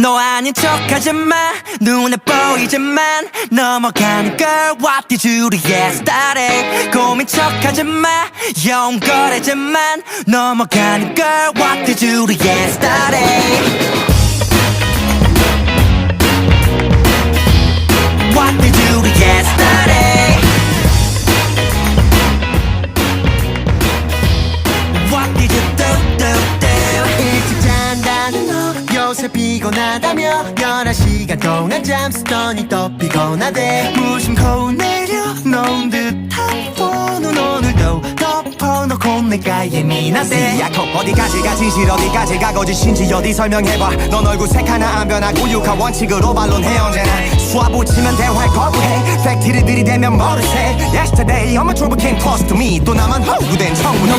너 아닌 척하지 마 눈에 보이지만 넘어가는 걸 What did you do yesterday 고민 척하지 마 영거래지만 넘어가는 걸 What did you do yesterday 피곤하다며 11시간 동안 잠쓰더니 또 피곤하대. 무심코 내려 놓은 듯한 폰은 오늘도 덮어놓고 내가 예민하대. 야코 어디까지 가 진실 어디까지 가 거짓인지 어디 설명해봐. 넌 얼굴 색 하나 안 변하고 육하 원칙으로 반론해 언제나. 쏴붙이면 대화를 거부해. 팩트를 들이대면 머리새 Yesterday I'm a trouble came close to me. 또 나만 허구된 넌 청문회